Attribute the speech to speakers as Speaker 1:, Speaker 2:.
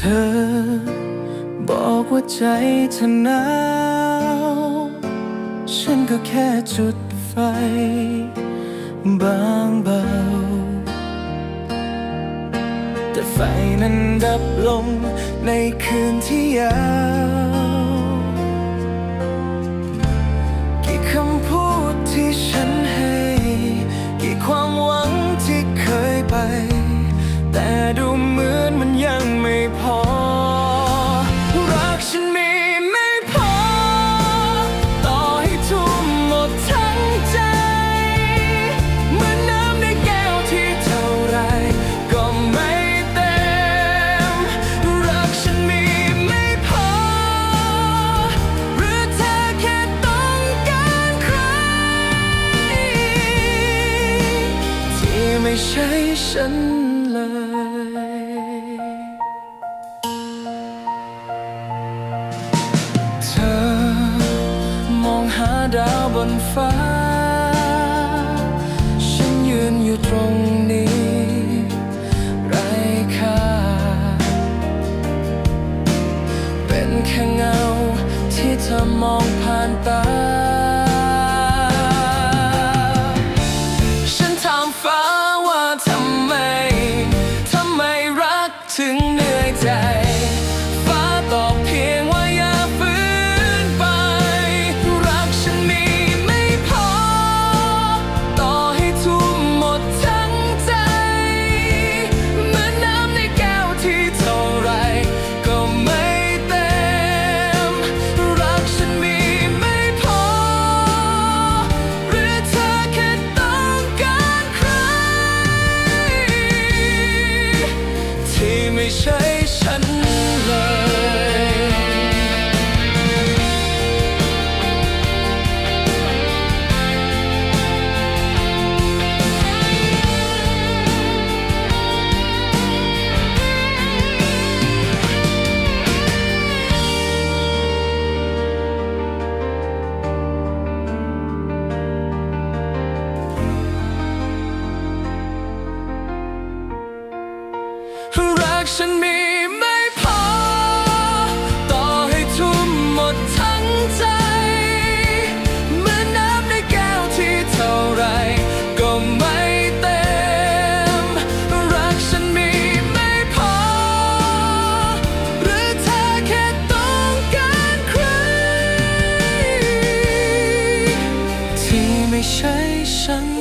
Speaker 1: เธอ บอกว่าใจเธอหนาวฉันก็แค่จุดไฟ บางเบา แต่ไฟนั้นดับลงในคืนที่ยาว ใช่ฉันเลยเธอมองหาดาวบนฟ้า ฉันยืนอยู่ตรงนี้ไร้ค่า เป็นแค่เงาที่เธอมองผ่านตา รักฉันมีไม่พอ ต่อให้ทุ่มหมดทั้งใจเหมือนน้ำในแก้วที่เท่าไร ก็ไม่เต็ม รักฉันมีไม่พอ หรือเธอแค่ต้องการใคร ที่ไม่ใช่ฉัน